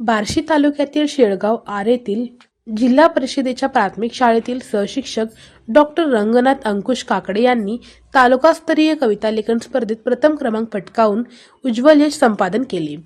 बार्शी तालुक्यातील शेळगाव आरेतील जिल्हा परिषदेच्या प्राथमिक शाळेतील सहशिक्षक डॉक्टर रंगनाथ अंकुश काकडे यांनी तालुकास्तरीय कविता लेखन स्पर्धेत प्रथम क्रमांक पटकावून उज्ज्वल यश संपादन केले.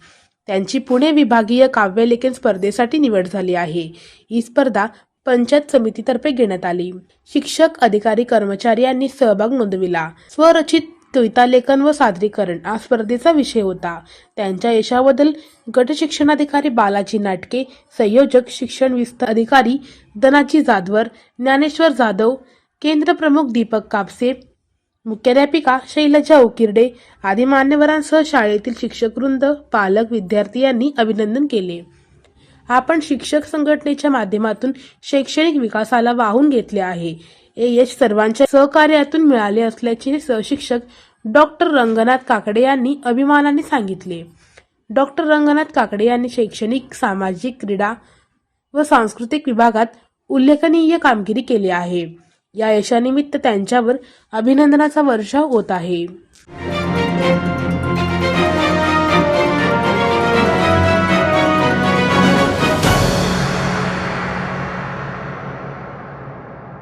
त्यांची पुणे विभागीय काव्यलेखन स्पर्धेसाठी निवड झाली आहे. ही स्पर्धा पंचायत समितीतर्फे घेण्यात आली. शिक्षक अधिकारी कर्मचारी यांनी सहभाग नोंदविला. स्वरचित कविता लेखन व सादरीकरण हा स्पर्धेचा विषय होता. त्यांच्या यशाबद्दल गट शिक्षणाधिकारी बालाजी नाटके संयोजक शिक्षण विस्तार अधिकारी धनाजी जाधवर ज्ञानेश्वर जाधव केंद्र प्रमुख दीपक कापसे मुख्याध्यापिका शैलजा उकिरडे आदी मान्यवरांसह शाळेतील शिक्षक वृंद पालक विद्यार्थी यांनी अभिनंदन केले. आपण शिक्षक संघटनेच्या माध्यमातून शैक्षणिक विकासाला वाहून घेतले आहे. हे यश सर्वांच्या सहकार्यातून मिळाले असल्याचे सहशिक्षक डॉक्टर रंगनाथ काकडे यांनी अभिमानाने सांगितले. डॉक्टर रंगनाथ काकडे यांनी शैक्षणिक सामाजिक क्रीडा व सांस्कृतिक विभागात उल्लेखनीय कामगिरी केली आहे. या यशानिमित्त त्यांच्यावर अभिनंदनाचा वर्षाव होत आहे.